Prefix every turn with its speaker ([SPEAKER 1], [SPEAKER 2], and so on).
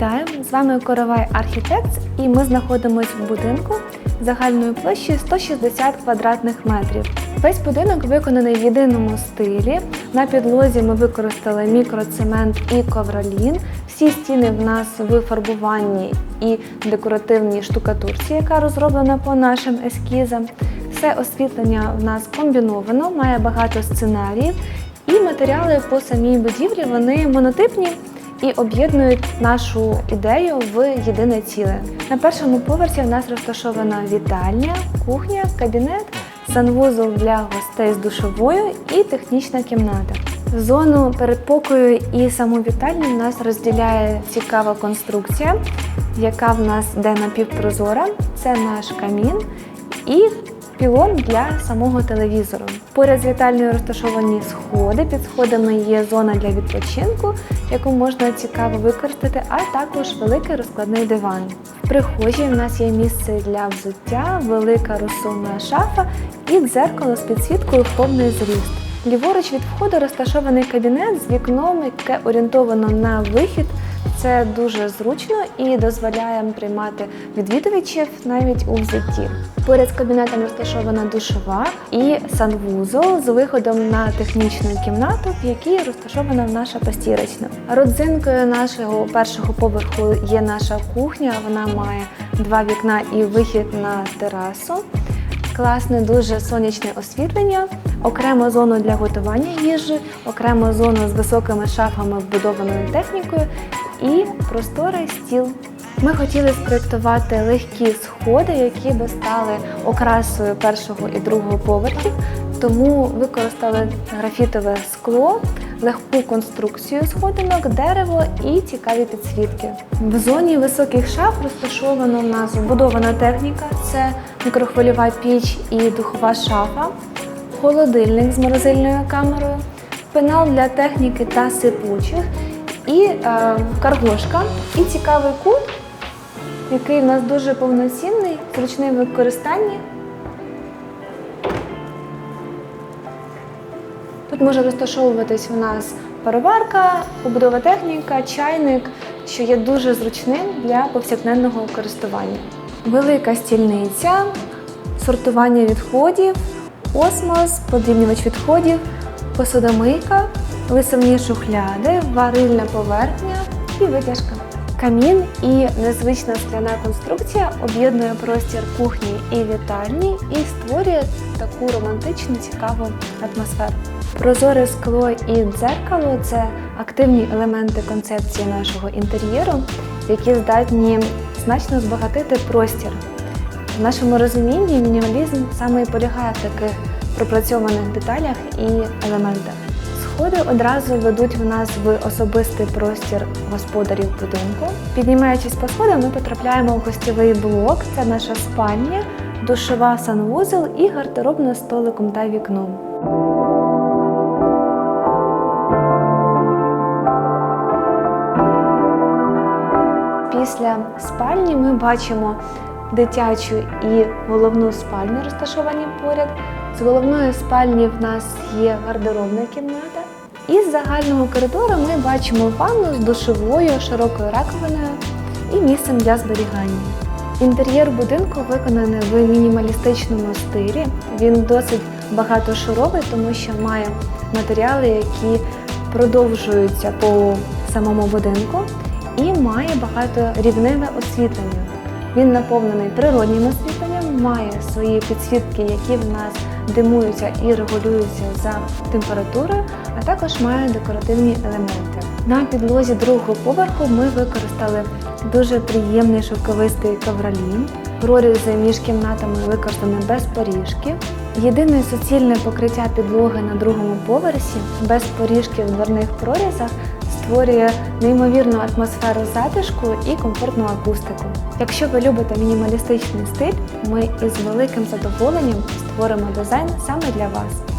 [SPEAKER 1] Вітаю! З вами Коровай Архітектс і ми знаходимося в будинку загальною площею 160 квадратних метрів. Весь будинок виконаний в єдиному стилі. На підлозі ми використали мікроцемент і ковролін. Всі стіни в нас в фарбуванні і декоративній штукатурці, яка розроблена по нашим ескізам. Все освітлення в нас комбіновано, має багато сценаріїв. І матеріали по самій будівлі вони монотипні і об'єднують нашу ідею в єдине ціле. На першому поверсі в нас розташована вітальня, кухня, кабінет, санвузол для гостей з душовою і технічна кімната. Зону передпокою і саму вітальню в нас розділяє цікава конструкція, яка в нас йде напівпрозора. Це наш камін і пілон для самого телевізору. Поряд з вітальнею розташовані сходи. Під сходами є зона для відпочинку, яку можна цікаво використати, а також великий розкладний диван. В прихожій в нас є місце для взуття, велика розсувна шафа і дзеркало з підсвіткою повний зріст. Ліворуч від входу розташований кабінет з вікном, яке орієнтовано на вихід. Це дуже зручно і дозволяє приймати відвідувачів навіть у взутті. Поряд з кабінетом розташована душова і санвузол з виходом на технічну кімнату, в якій розташована наша постірочна. Родзинкою нашого першого поверху є наша кухня. Вона має два вікна і вихід на терасу. Класне, дуже сонячне освітлення, окрему зону для готування їжі, окрему зону з високими шафами вбудованою технікою і просторий стіл. Ми хотіли спроєктувати легкі сходи, які би стали окрасою першого і другого поверхів, тому використали графітове скло, легку конструкцію сходинок, дерево і цікаві підсвітки. В зоні високих шаф розташована у нас вбудована техніка: це мікрохвильова піч і духова шафа, холодильник з морозильною камерою, пенал для техніки та сипучих і е, каргошка, і цікавий кут, який в нас дуже повноцінний, зручний в використанні. Тут може розташовуватись у нас пароварка, побудова техніка, чайник, що є дуже зручним для повсякденного користування. Велика стільниця, сортування відходів, осмос, подрібнювач відходів, посудомийка, висувні шухляди, варильна поверхня і витяжка. Камін і незвична скляна конструкція об'єднує простір кухні і вітальні і створює таку романтичну цікаву атмосферу. Прозоре скло і дзеркало це активні елементи концепції нашого інтер'єру, які здатні значно збагатити простір. В нашому розумінні мінімалізм саме і полягає в таких пропрацьованих деталях і елементах. Сходи одразу ведуть в нас в особистий простір господарів будинку. Піднімаючись по сходам, ми потрапляємо в гостєвий блок. Це наша спальня, душова санвузол і гардеробна столиком та вікном. Після спальні ми бачимо дитячу і головну спальню, розташовані поряд. З головної спальні в нас є гардеробна кімната. І з загального коридору ми бачимо ванну з душовою, широкою раковиною і місцем для зберігання. Інтер'єр будинку виконаний в мінімалістичному стилі. Він досить багатошаровий, тому що має матеріали, які продовжуються по самому будинку, і має багаторівневе освітлення. Він наповнений природнім освітленням, має свої підсвітки, які в нас димуються і регулюються за температурою, а також має декоративні елементи. На підлозі другого поверху ми використали дуже приємний шовковистий ковролін. Прорізи між кімнатами використані без поріжків. Єдине суцільне покриття підлоги на другому поверсі без поріжків в дверних прорізах створює неймовірну атмосферу затишку і комфортну акустику. Якщо ви любите мінімалістичний стиль, ми із великим задоволенням створимо дизайн саме для вас.